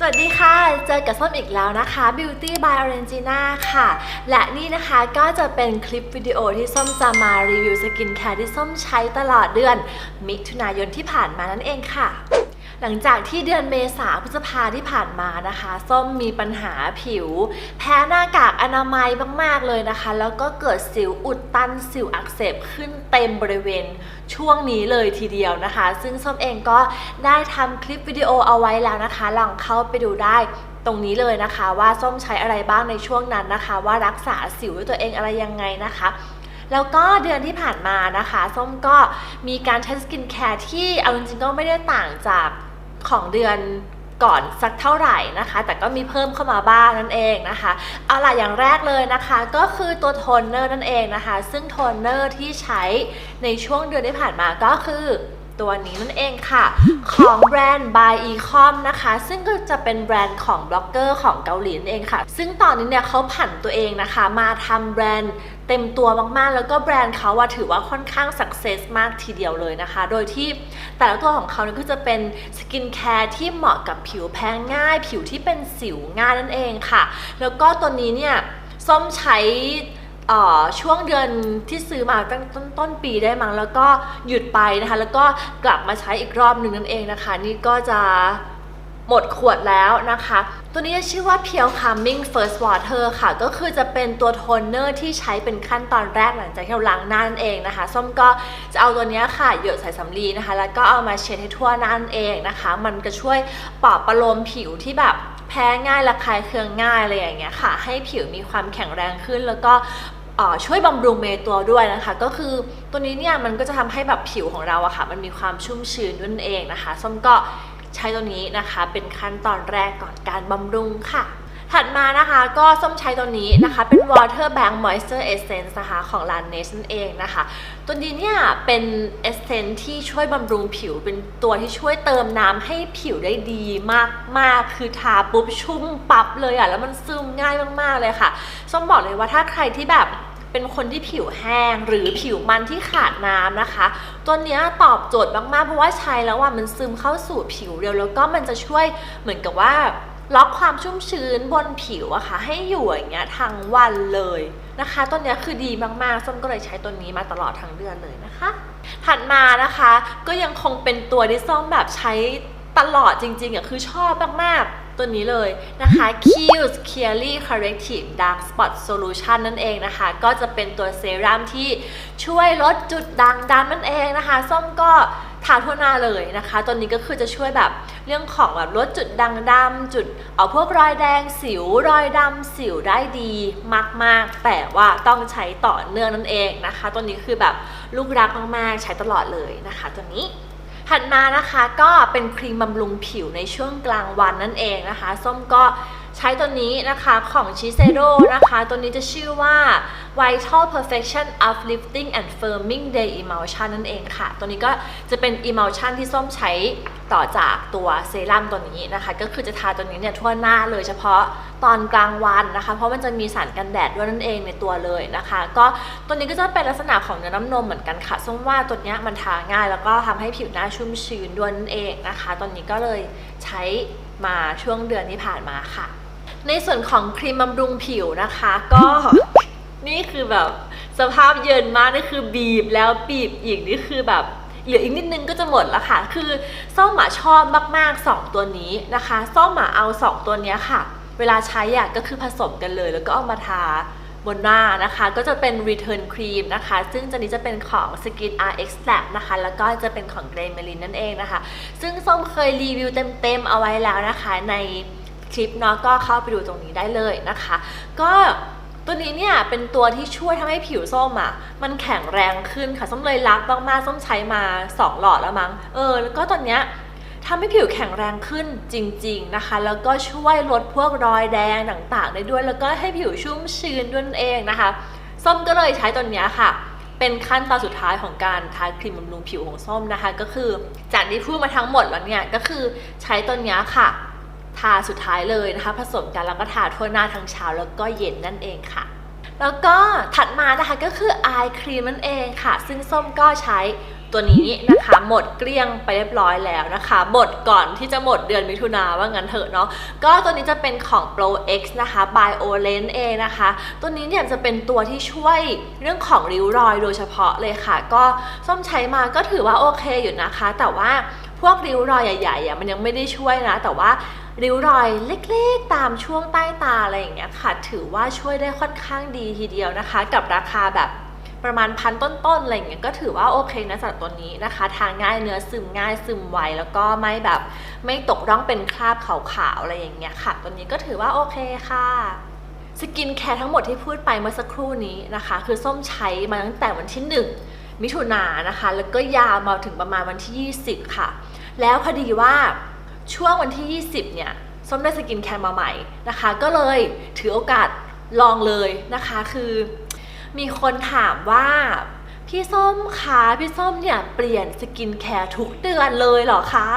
สวัสดีค่ะ เจอกับส้มอีกแล้วนะคะ Beauty by Orangina ค่ะ และนี่นะคะก็จะเป็นคลิปวิดีโอที่ส้มจะมารีวิวสกินแคร์ที่ส้มใช้ตลอดเดือน มิถุนายนที่ผ่านมานั่นเองค่ะ หลังจากที่เดือนเมษาพฤษภาที่ผ่านมานะคะ ส้มมีปัญหาผิว แพ้หน้ากากอนามัยมาก ๆ เลยนะคะ แล้วก็เกิดสิวอุดตันสิวอักเสบขึ้นเต็มบริเวณช่วงนี้เลยทีเดียวนะคะ ซึ่งส้มเองก็ได้ทำคลิปวิดีโอเอาไว้แล้วนะคะ ลองเข้าไปดูได้ตรงนี้เลยนะคะ ว่าส้มใช้อะไรบ้างในช่วงนั้นนะคะ ว่ารักษาสิวด้วยตัวเองอะไรยังไงนะคะแล้วก็เดือนที่ผ่านมานะคะ ส้มก็มีการใช้สกินแคร์ที่เอาจริงๆก็ไม่ได้ต่างจาก ของเดือนก่อนสักเท่าไหร่นะคะ แต่ก็มีเพิ่มเข้ามาบ้างนั่นเองนะคะเอาล่ะอย่างแรกเลยนะคะ ก็คือตัวโทนเนอร์นั่นเองนะคะ ซึ่งโทนเนอร์ที่ใช้ในช่วงเดือนที่ผ่านมาก็คือตัวนี้นั่นเองค่ะ ของแบรนด์ by Ecom นะคะ ซึ่งก็จะเป็นแบรนด์ของบล็อกเกอร์ของเกาหลีนั่นเองค่ะ ซึ่งตอนนี้เนี่ยเขาผันตัวเองนะคะ มาทำแบรนด์ เต็มตัวมากๆ แล้วก็แบรนด์เขาว่าถือว่าค่อนข้างสักเซสมากทีเดียวเลยนะคะ โดยที่แต่ละตัวของเขาเนี่ยก็จะเป็นสกินแคร์ที่เหมาะกับผิวแพ้ง่าย ผิวที่เป็นสิวง่ายนั่นเองค่ะ แล้วก็ตัวนี้เนี่ยส้มใช้ช่วงเดือนที่ซื้อมาตั้งต้นต้นปีได้มั้งแล้วก็หยุดไปนะคะ แล้วก็กลับมาใช้อีกรอบหนึ่งนั่นเองนะคะ นี่ก็จะหมดขวดแล้วนะคะตัวนี้จะชื่อว่า Pure Calming First Water ค่ะ ก็คือจะเป็นตัวโทนเนอร์ที่ใช้เป็นขั้นตอนแรกหลังจากที่เราล้างหน้านั่นเองนะคะ ส้มก็จะเอาตัวนี้ค่ะหยดใส่สำลีนะคะ แล้วก็เอามาเช็ดให้ทั่วหน้านั่นเองนะคะ มันก็ช่วยปลอบประโลมผิวที่แบบแพ้ง่ายระคายเคืองง่ายอะไรอย่างเงี้ยค่ะ ให้ผิวมีความแข็งแรงขึ้นแล้วก็ช่วยบำรุงเมตัวด้วยนะคะ ก็คือตัวนี้เนี่ยมันก็จะทำให้แบบผิวของเราอะค่ะ มันมีความชุ่มชื้นนั่นเองนะคะ ส้มก็ ใช้ตัวนี้นะคะเป็นขั้นตอนแรกก่อนการบำรุงค่ะ ถัดมานะคะก็ส้มใช้ตัวนี้นะคะเป็น Water Bank Moisture Essence นะคะของ l a n e s นั่นเองนะคะ ตัวนี้เนี่ยเป็น Essence ที่ช่วยบำรุงผิวเป็นตัวที่ช่วยเติมน้ำให้ผิวได้ดีมากๆ คือทาปุ๊บชุ่มปับเลยอะแล้วมันซึมง่ายมากๆเลยค่ะ ส้มบอกเลยว่าถ้าใครที่แบบ เป็นคนที่ผิวแห้งหรือผิวมันที่ขาดน้ำนะคะ ตัวนี้ตอบโจทย์มากๆ เพราะว่าใช้แล้วว่ามันซึมเข้าสู่ผิวเร็ว แล้วก็มันจะช่วยเหมือนกับว่าล็อกความชุ่มชื้นบนผิวอะค่ะ ให้อยู่อย่างเงี้ยทั้งวันเลยนะคะ ตัวนี้คือดีมากๆส้มก็เลยใช้ตัวนี้มาตลอดทั้งเดือนเลยนะคะ ถัดมานะคะก็ยังคงเป็นตัวที่ส้มแบบใช้ตลอดจริงๆอะคือชอบมากๆ ตัวนี้เลยนะคะ Kiehl's Clearly Corrective Dark Spot Solution นั่นเองนะคะ ก็จะเป็นตัวเซรั่มที่ช่วยลดจุดด่างดำนั่นเองนะคะ ส้มก็ทาทั่วหน้าเลยนะคะ ตัวนี้ก็คือจะช่วยแบบเรื่องของแบบลดจุดด่างดำจุดเอาพวกรอยแดงสิวรอยดำสิวได้ดีมาก ๆ แต่ว่าต้องใช้ต่อเนื่องนั่นเองนะคะ ตัวนี้คือแบบลูกรักมากๆ ใช้ตลอดเลยนะคะ ตัวนี้ ถัดมานะคะก็เป็นครีมบำรุงผิวในช่วงกลางวันนั่นเองนะคะ ส้มก็ใช้ตัวนี้นะคะของชิเซโรนะคะ ตัวนี้จะชื่อว่า Vital Perfection Uplifting and Firming Day Emulsion นั่นเองค่ะ ตัวนี้ก็จะเป็น Emulsion ที่ส้มใช้ ต่อจากตัวเซรั่มตัวนี้นะคะ ก็คือจะทาตัวนี้เนี่ยทั่วหน้าเลยเฉพาะตอนกลางวันนะคะ เพราะมันจะมีสารกันแดดด้วยนั่นเองในตัวเลยนะคะ ก็ตัวนี้ก็จะเป็นลักษณะของเนื้อน้ำนมเหมือนกันค่ะส้มว่าตัวนี้มันทาง่าย แล้วก็ทำให้ผิวหน้าชุ่มชื้นด้วยนั่นเองนะคะ ตอนนี้ก็เลยใช้มาช่วงเดือนที่ผ่านมาค่ะ ในส่วนของครีมบำรุงผิวนะคะ ก็นี่คือแบบสภาพเยินมากนี่คือบีบแล้วบีบอีกนี่คือแบบ เหลืออีกนิดนึงก็จะหมดแล้วค่ะ คือส้มหมาชอบมากๆ 2 ตัวนี้นะคะส้มหมาเอา 2 ตัวนี้ค่ะ เวลาใช้อะก็คือผสมกันเลย แล้วก็เอามาทาบนหน้านะคะ ก็จะเป็น Return Cream นะคะ ซึ่งตัวนี้จะเป็นของ Skin RX Lab นะคะ แล้วก็จะเป็นของ Grey Melin นั่นเองนะคะ ซึ่งส้มเคยรีวิวเต็มๆเอาไว้แล้วนะคะ ในคลิปเนาะก็เข้าไปดูตรงนี้ได้เลยนะคะ ก็ ตัวนี้เนี่ยเป็นตัวที่ช่วยทำให้ผิวส้มอะมันแข็งแรงขึ้นค่ะส้มเลยรักมากๆส้มใช้มา 2 หลอดแล้วมั้งเออแล้วก็ตอนเนี้ยทำให้ผิวแข็งแรงขึ้นจริง ๆนะคะ แล้วก็ช่วยลดพวกรอยแดงต่างๆได้ด้วย แล้วก็ให้ผิวชุ่มชื้นด้วยเองนะคะ ส้มก็เลยใช้ตัวเนี้ยค่ะ เป็นขั้นตอนสุดท้ายของการทาครีมบำรุงผิวของส้มนะคะ ก็คือจากที่พูดมาทั้งหมดแล้วเนี่ยก็คือใช้ตัวเนี้ยค่ะ ทาสุดท้ายเลยนะคะ ผสมกันแล้วก็ทาทั่วหน้าทั้งเช้าแล้วก็เย็นนั่นเองค่ะ แล้วก็ถัดมานะคะก็คืออายครีมนั่นเองค่ะ ซึ่งส้มก็ใช้ตัวนี้นะคะหมดเกลี้ยงไปเรียบร้อยแล้วนะคะหมดก่อนที่จะหมดเดือนมิถุนาว่างั้นเถอะเนาะก็ตัวนี้จะเป็นของ Pro X นะคะ by Olen เองนะคะ ตัวนี้เนี่ยจะเป็นตัวที่ช่วยเรื่องของริ้วรอยโดยเฉพาะเลยค่ะ ก็ส้มใช้มาก็ถือว่าโอเคอยู่นะคะ แต่ว่าพวกริ้วรอยใหญ่ๆอะมันยังไม่ได้ช่วยนะ แต่ว่า ริ้วรอยเล็กๆ ตามช่วงใต้ตาอะไรอย่างเงี้ยค่ะ ถือว่าช่วยได้ค่อนข้างดีทีเดียวนะคะ กับราคาแบบประมาณพันต้นๆอะไรอย่างเงี้ยก็ถือว่าโอเคนะสำหรับตัวนี้นะคะ ทานง่ายเนื้อซึมง่ายซึมไวแล้วก็ไม่แบบไม่ตกร่องเป็นคราบขาวๆอะไรอย่างเงี้ยค่ะ ตัวนี้ก็ถือว่าโอเคค่ะสกินแคร์ทั้งหมดที่พูดไปเมื่อสักครู่นี้นะคะ คือส้มใช้มาตั้งแต่วันที่ 1 มิถุนายนนะคะ แล้วก็ยาวมาถึงประมาณวันที่ 20 ค่ะ แล้วพอดีว่า ช่วงวันที่ 20 เนี่ยส้มได้สกินแคร์มาใหม่นะคะ ก็เลยถือโอกาสลองเลยนะคะคือมีคนถามว่า พี่ส้มคะพี่ส้มเนี่ยเปลี่ยนสกินแคร์ทุกเดือนเลยเหรอคะ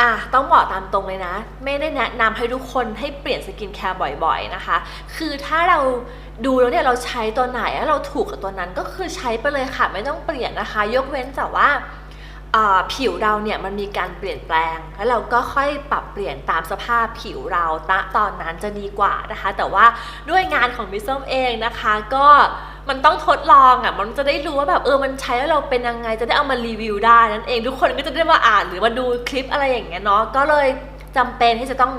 อะต้องบอกตามตรงเลยนะ ไม่ได้แนะนำให้ทุกคนให้เปลี่ยนสกินแคร์บ่อยๆนะคะ คือถ้าเราดูแล้วเนี่ยเราใช้ตัวไหนแล้วเราถูกกับตัวนั้นก็คือใช้ไปเลยค่ะไม่ต้องเปลี่ยนนะคะ ยกเว้นแต่ว่า ผิวเราเนี่ยมันมีการเปลี่ยนแปลง แล้วเราก็ค่อยปรับเปลี่ยนตามสภาพผิวเราณตอนนั้นจะดีกว่านะคะ แต่ว่าด้วยงานของมิส้มเองนะคะก็มันต้องทดลองอะ มันจะได้รู้ว่าแบบเออ มันใช้แล้วเราเป็นยังไง จะได้เอามารีวิวได้นั่นเอง ทุกคนก็จะได้มาอ่านหรือมาดูคลิปอะไรอย่างเงี้ยเนาะ ก็เลยจำเป็นที่จะต้อง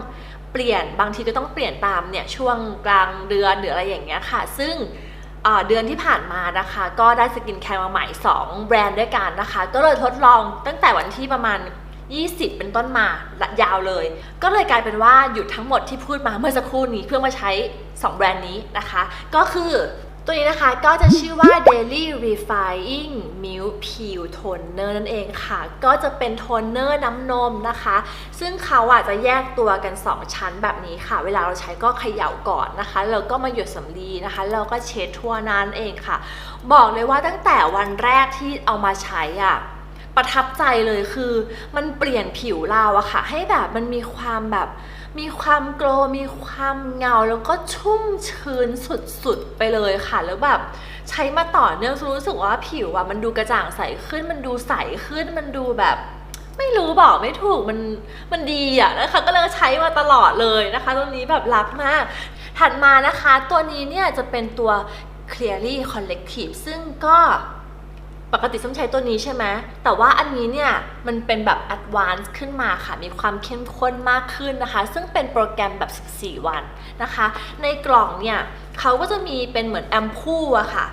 เปลี่ยน บางทีก็ต้องเปลี่ยนตามเนี่ยช่วงกลางเดือนหรืออะไรอย่างเงี้ยค่ะ ซึ่ง เดือนที่ผ่านมานะคะ ก็ได้สกินแคร์มาใหม่ 2 แบรนด์ด้วยกันนะคะ ก็เลยทดลองตั้งแต่วันที่ประมาณ 20 เป็นต้นมาละยาวเลย ก็เลยกลายเป็นว่าหยุดทั้งหมดที่พูดมาเมื่อสักครู่นี้เพื่อมาใช้ 2 แบรนด์นี้นะคะ ก็คือ ตัวนี้นะคะก็จะชื่อว่า Daily Refying Milk Peel Toner นั่นเองค่ะ ก็จะเป็นโทนเนอร์น้ำนมนะคะ ซึ่งเขาอะจะแยกตัวกัน 2 ชั้นแบบนี้ค่ะ เวลาเราใช้ก็เขย่าก่อนนะคะ แล้วก็มาหยดสำลีนะคะ แล้วก็เช็ดทั่วนั้นเองค่ะ บอกเลยว่าตั้งแต่วันแรกที่เอามาใช้อะประทับใจเลยคือมันเปลี่ยนผิวเราอะค่ะ ให้แบบมันมีความแบบ มีความโกลมีความเงาแล้วก็ชุ่มชื้นสุดๆไปเลยค่ะ แล้วแบบใช้มาต่อเนื่องรู้สึกว่าผิวอะมันดูกระจ่างใสขึ้น มันดูใสขึ้นมันดูแบบไม่รู้บอกไม่ถูกมันมันดีอะนะคะก็เลยใช้มาตลอดเลยนะคะตัวนี้แบบรักมาก ถัดมานะคะ ตัวนี้เนี่ยจะเป็นตัว Clearly Collective ซึ่งก็ ปกติส้มใช้ตัวนี้ใช่ไหม แต่ว่าอันนี้เนี่ย มันเป็นแบบ advance ขึ้นมาค่ะ มีความเข้มข้นมากขึ้นนะคะ ซึ่งเป็นโปรแกรมแบบ 14 วันนะคะ ในกล่องเนี่ยเขาก็จะมีเป็นเหมือนแอมพูอะค่ะ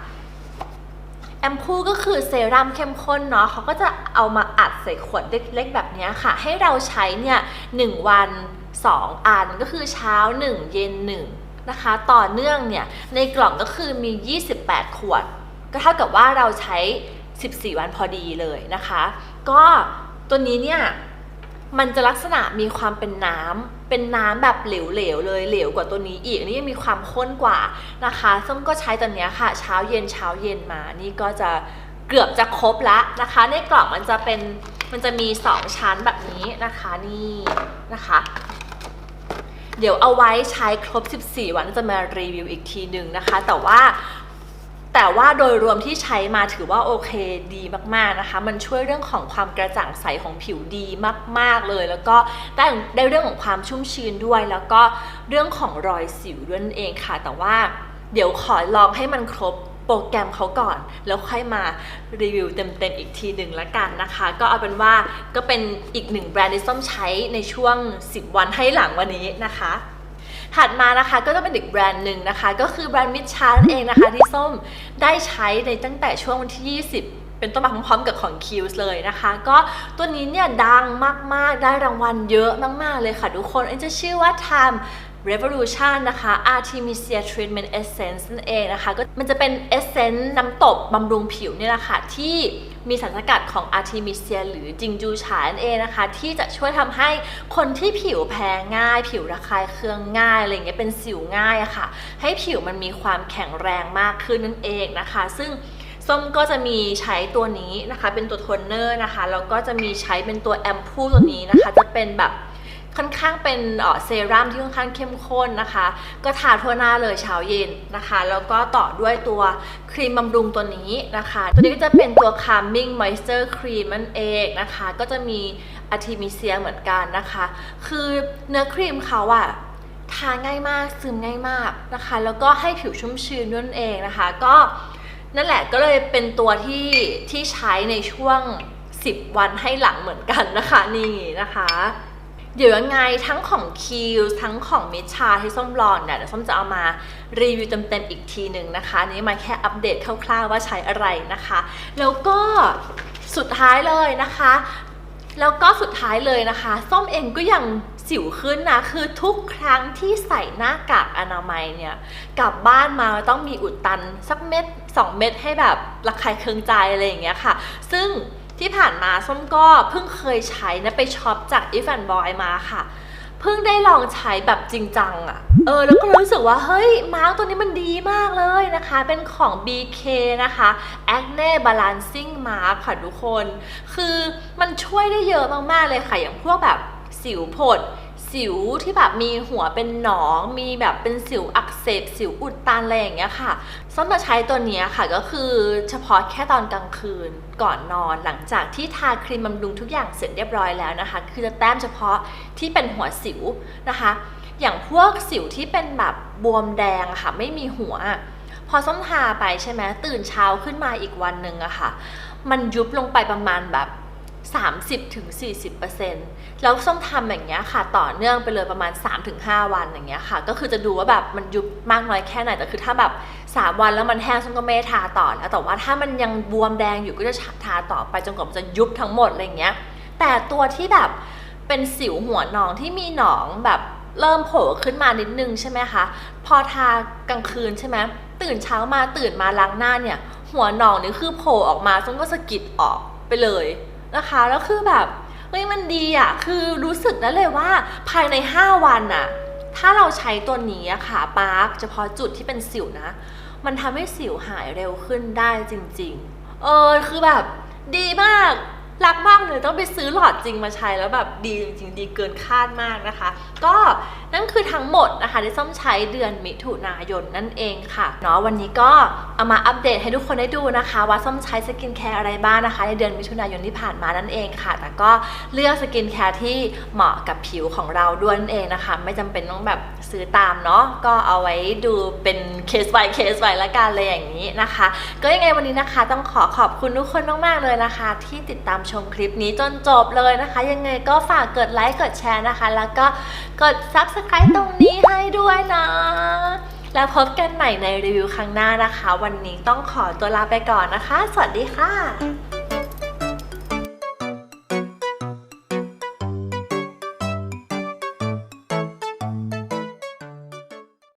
แอมพูก็คือเซรั่มเข้มข้นเนาะเขาก็จะเอามาอัดใส่ขวดเล็กๆแบบนี้ค่ะ ให้เราใช้เนี่ย1วัน 2 อันก็คือเช้า 1 เย็น 1 นะคะ ต่อเนื่องเนี่ย ในกล่องก็คือมี 28 ขวด ก็เท่ากับว่าเราใช้ 14 วันพอดีเลยนะคะ ก็ตัวนี้เนี่ยมันจะลักษณะมีความเป็นน้ำเป็นน้ำแบบเหลวๆเลยเหลวกว่าตัวนี้อีกนนี้ยังมีความข้นกว่านะคะส้มก็ใช้ตัวเนี้ยค่ะ เช้าเย็นเช้าเย็นมานี่ก็จะเกือบจะครบละนะคะ ในกล่องมันจะเป็นมันจะมี 2 ชั้นแบบนี้นะคะนี่นะคะ เดี๋ยวเอาไว้ใช้ครบ 14 วันจะมารีวิวอีกทีหนึ่งนะคะ แต่ว่า แต่ว่าโดยรวมที่ใช้มาถือว่าโอเคดีมากๆนะคะ มันช่วยเรื่องของความกระจ่างใสของผิวดีมาก ๆเลย แล้วก็ได้ได้เรื่องของความชุ่มชื้นด้วย แล้วก็เรื่องของรอยสิวด้วยนั่นเองค่ะ แต่ว่าเดี๋ยวขอลองให้มันครบโปรแกรมเขาก่อน แล้วค่อยมารีวิวเต็มๆอีกทีหนึ่งละกันนะคะ ก็เอาเป็นว่าก็เป็นอีกหนึ่งแบรนด์ที่ส้มใช้ในช่วง 10 วันให้หลังวันนี้นะคะ ถัดมานะคะก็จะเป็นอีกแบรนด์หนึ่งนะคะ ก็คือแบรนด์มิชชานั่นเองนะคะที่ส้มได้ใช้ในตั้งแต่ช่วงวันที่ 20เป็นต้นมาพร้อมๆกับของคิวส์เลยนะคะ ก็ตัวนี้เนี่ยดังมากๆ ได้รางวัลเยอะมากๆเลยค่ะทุกคนอันจะชื่อว่า Time Revolution นะคะ Artemisia Treatment Essence นั่นเองนะคะ ก็มันจะเป็น Essence น้ำตบบำรุงผิวนี่แหละค่ะที่มีสารสกัดของ Artemisia หรือจิงจูฉานั่นเองนะคะ ที่จะช่วยทำให้คนที่ผิวแพ้ง่าย ผิวระคายเคืองง่ายอะไรเงี้ยเป็นสิวง่ายอะค่ะ ให้ผิวมันมีความแข็งแรงมากขึ้นนั่นเองนะคะ ซึ่งส้มก็จะมีใช้ตัวนี้นะคะ เป็นตัวโทนเนอร์นะคะแล้วก็จะมีใช้เป็นตัวแอมพูตัวนี้นะคะ จะเป็นแบบ ค่อนข้างเป็นเซรั่มที่ค่อนข้างเข้มข้นนะคะ ก็ทาทั่วหน้าเลยเช้าเย็นนะคะ แล้วก็ต่อด้วยตัวครีมบำรุงตัวนี้นะคะ ตัวนี้ก็จะเป็นตัว calming moisture cream นั่นเองนะคะ ก็จะมีอะทิมิเซียเหมือนกันนะคะ คือเนื้อครีมเขาอะทาง่ายมากซึมง่ายมากนะคะ แล้วก็ให้ผิวชุ่มชื้นนั่นเองนะคะ ก็นั่นแหละก็เลยเป็นตัวที่ที่ใช้ในช่วง 10 วันให้หลังเหมือนกันนะคะนี่นะคะ เดี๋ยวยังไงทั้งของคิวทั้งของมิชาที่ส้มลองเนี่ยเดี๋ยวส้มจะเอามารีวิวเต็มๆอีกทีหนึ่งนะคะนนี้มาแค่อัปเดตคร่าวๆว่าใช้อะไรนะคะ แล้วก็สุดท้ายเลยนะคะ แล้วก็สุดท้ายเลยนะคะ ส้มเองก็ยังสิวขึ้นนะคือทุกครั้งที่ใส่หน้ากากอนามัยเนี่ยกลับบ้านมาต้องมีอุดตันสักเม็ด2 เม็ดให้แบบระคายเคืองใจอะไรอย่างเงี้ยค่ะ ซึ่ง ที่ผ่านมาส้มก็เพิ่งเคยใช้นะไปช็อปจาก If and Boy มาค่ะ เพิ่งได้ลองใช้แบบจริงจังอะ่ะ เออ แล้วก็รู้สึกว่าเฮ้ย มาร์กตัวนี้มันดีมากเลยนะคะ เป็นของ BK นะคะ Acne Balancing Mask ค่ะทุกคน คือมันช่วยได้เยอะมากๆเลยค่ะ อย่างพวกแบบสิวผด สิวที่แบบมีหัวเป็นหนอง มีแบบเป็นสิวอักเสบสิวอุดตันอะไรอย่างเงี้ยค่ะส้มจะใช้ตัวนี้ค่ะก็คือเฉพาะแค่ตอนกลางคืนก่อนนอนหลังจากที่ทาครีมบำรุงทุกอย่างเสร็จเรียบร้อยแล้วนะคะ คือจะแต้มเฉพาะที่เป็นหัวสิวนะคะ อย่างพวกสิวที่เป็นแบบบวมแดงค่ะไม่มีหัว พอส้มทาไปใช่ไหมตื่นเช้าขึ้นมาอีกวันหนึ่งอะค่ะ มันยุบลงไปประมาณแบบ 30-40%แล้วส้มทำอย่างเงี้ยค่ะ ต่อเนื่องไปเลยประมาณ 3-5 วันอย่างเงี้ยค่ะ ก็คือจะดูว่าแบบมันยุบมากน้อยแค่ไหน แต่คือถ้าแบบ 3 วันแล้วมันแห้งส้มก็ไม่ทาต่อแล้วแต่ว่าถ้ามันยังบวมแดงอยู่ก็จะทาต่อไปจนกว่ามันจะยุบทั้งหมดอะไรเงี้ย แต่ตัวที่แบบเป็นสิวหัวหนองที่มีหนองแบบเริ่มโผล่ขึ้นมานิดนึงใช่ไหมคะ พอทากลางคืนใช่ไหมตื่นเช้ามาตื่นมาล้างหน้าเนี่ย หัวหนองนี่คือโผล่ออกมาส้มก็สะกิดออกไปเลย นะคะแล้วคือแบบเฮ้ยมันดีอะคือรู้สึกได้เลยว่าภายใน 5 วันอะถ้าเราใช้ตัวนี้อะค่ะปาร์คเฉพาะจุดที่เป็นสิวนะ มันทำให้สิวหายเร็วขึ้นได้จริง ๆ เออคือแบบดีมาก รักมากเลยต้องไปซื้อหลอดจริงมาใช้แล้วแบบดีจริงดีเกินคาดมากนะคะ ก็นั่นคือทั้งหมดนะคะที่ส้มใช้เดือนมิถุนายนนั่นเองค่ะเนาะวันนี้ก็เอามาอัปเดตให้ทุกคนได้ดูนะคะ ว่าส้มใช้สกินแคร์อะไรบ้างนะคะ ในเดือนมิถุนายนที่ผ่านมานั่นเองค่ะ แต่ก็เลือกสกินแคร์ที่เหมาะกับผิวของเราด้วยนั่นเองนะคะ ไม่จำเป็นต้องแบบซื้อตามเนาะก็เอาไว้ดูเป็นเคส by เคส by ละกันเลยอย่างนี้นะคะ ก็ยังไงวันนี้นะคะ ต้องขอขอบคุณทุกคนมากๆเลยนะคะ ที่ติดตามชมคลิปนี้จนจบเลยนะคะ ยังไงก็ฝากกดไลค์กดแชร์นะคะ แล้วก็กด subscribe ตรงนี้ให้ด้วยนะ แล้วพบกันใหม่ในรีวิวครั้งหน้านะคะ วันนี้ต้องขอตัวลาไปก่อนนะคะ สวัสดีค่ะ